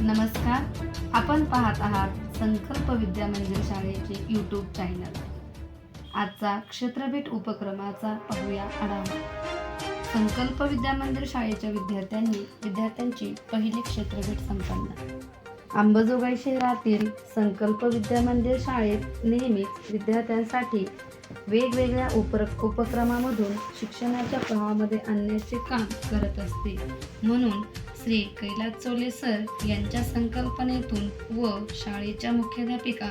नमस्कार. आपण पाहत आहात संकल्प विद्या मंदिर शाळेचे यूट्यूब चॅनल आजचा क्षेत्रभेट उपक्रमाचा पाहूया आढावा. संकल्प विद्या मंदिर शाळेच्या विद्यार्थ्यांनी विद्यार्थ्यांची पहिली क्षेत्रभेट संपन्न. अंबाजोगाई शहरातील संकल्प विद्या मंदिर शाळेत नेहमीच विद्यार्थ्यांसाठी वेगवेगळ्या उपर उपक्रमामधून शिक्षणाच्या प्रवाहामध्ये आणण्याचे काम करत असते. म्हणून श्री कैलास चोले सर यांच्या संकल्पनेतून व शाळेच्या मुख्याध्यापिका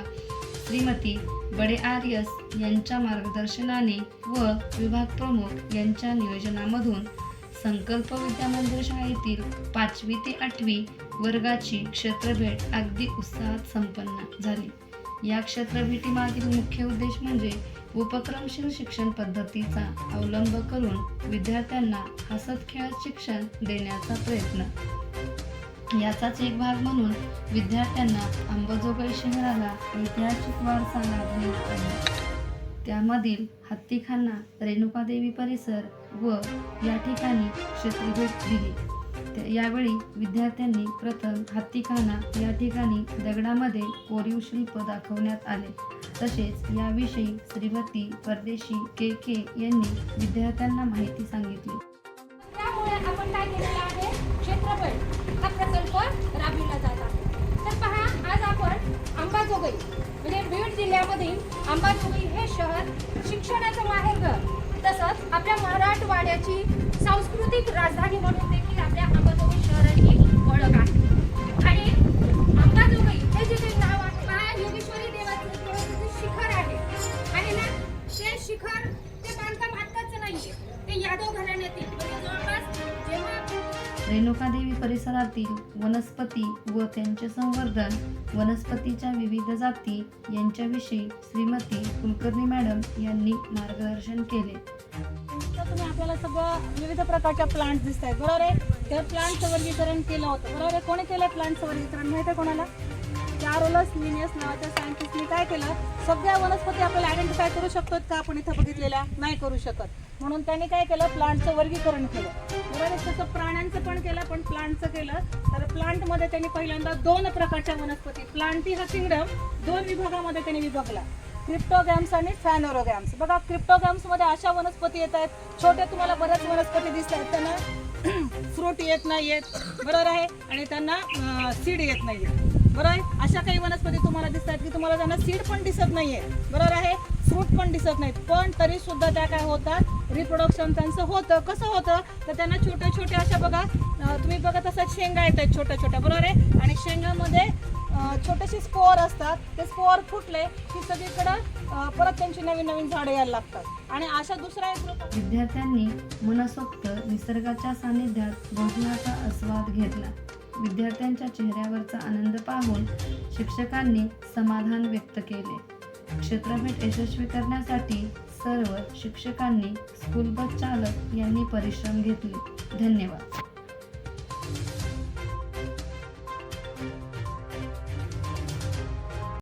श्रीमती बडे आर्यस यांच्या मार्गदर्शनाने व विभाग प्रमुख यांच्या नियोजनामधून संकल्प विद्यामंदिर शाळेतील पाचवी ते आठवी वर्गाची क्षेत्रभेट अगदी उत्साहात संपन्न झाली. या क्षेत्रभेटीमागील मुख्य उद्देश म्हणजे उपक्रमशील शिक्षण पद्धतीचा अवलंब करून विद्यार्थ्यांना हसत खेळत शिक्षण देण्याचा प्रयत्न. याचाच एक भाग म्हणून विद्यार्थ्यांना अंबाजोगाई शहराला ऐतिहासिक वारसा लाभलेला आहे. त्यामधील हत्तीखाना रेणुकादेवी परिसर व या ठिकाणी क्षेत्रभेट दिली. त्या- यावेळी विद्यार्थ्यांनी प्रथम हत्तीखाना या ठिकाणी दगडामध्ये कोरीव शिल्प दाखवण्यात आले. तसेच याविषयी श्रीमती परदेशी के के यांनी विद्यार्थ्यांना माहिती सांगितली. त्यामुळे आपण काय केलेलं आहे? क्षेत्रफळ. हा प्रकल्प राबविला जात आहे. तर पहा आज आपण अंबाजोगाई म्हणजे बीड जिल्ह्यामधील अंबाजोगाई हे शहर शिक्षणाचं माहेरघर. तसंच आपल्या मराठवाड्याची सांस्कृतिक राजधानी यादव घराण्यातील म्हणजे जवळपास जेव्हा रेणुकादेवी परिसरातील वनस्पती व त्यांचे संवर्धन वनस्पतीच्या विविध जाती यांच्याविषयी श्रीमती कुलकर्णी मॅडम यांनी मार्गदर्शन केले. तुम्ही आपल्याला सगळं विविध प्रकारच्या प्लांट दिसत आहेत बरोबर आहे? त्या प्लांटचं वर्गीकरण केलं होतं. बरोबर आहे? कोणी केलं प्लांटचं वर्गीकरण? माहिती आहे कोणाला? कॅरोलस लिनियस नावाच्या सायंटिस्टने काय केलं? सगळ्या वनस्पती आपल्याला आयडेंटिफाय करू शकतो का? आपण इथं बघितलेल्या? नाही करू शकत. म्हणून त्यांनी काय केलं? प्लांटचं वर्गीकरण केलं. बरोबर तसं प्राण्यांचं पण केलं पण प्लांटचं केलं. तर प्लांटमध्ये त्यांनी पहिल्यांदा दोन प्रकारच्या वनस्पती. प्लांटी हा किंगडम दोन विभागामध्ये त्यांनी विभागला. क्रिप्टोगॅम्स आणि फॅनोरोगॅम्स बघा क्रिप्टोगॅम्समध्ये अशा वनस्पती येत आहेत. छोट्या तुम्हाला बऱ्याच वनस्पती दिसत आहेत. त्यांना फ्रूट येत नाही येत बरोबर आहे? आणि त्यांना सीड येत नाही बरोबर आहे? अशा काही वनस्पती तुम्हाला दिसत आहेत की तुम्हाला त्यांना सीड पण दिसत नाहीये. बरोबर आहे? फ्रूट पण दिसत नाहीत. पण तरी सुद्धा त्या काय होतात? रिप्रोडक्शन त्यांचं होतं. कसं होतं? तर त्यांना छोट्या छोट्या अशा बघा तुम्ही बघत असाल शेंगा येत आहेत छोट्या छोट्या. बरोबर आहे? आणि शेंगामध्ये छोटेसे स्कोअर असतात. ते स्कोअर फुटले की सगळीकडं परत त्यांची नवीन नवीन झाडे यायला लागतात. आणि अशा दुसरा विद्यार्थ्यांनी मनसोक्त निसर्गाच्या सानिध्यात भोजनाचा आस्वाद घेतला. विद्यार्थ्यांच्या चेहऱ्यावरचा आनंद पाहून शिक्षकांनी समाधान व्यक्त केले. क्षेत्रभेट यशस्वी करण्यासाठी सर्व शिक्षकांनी स्कूल बस चालक यांनी परिश्रम घेतले. धन्यवाद.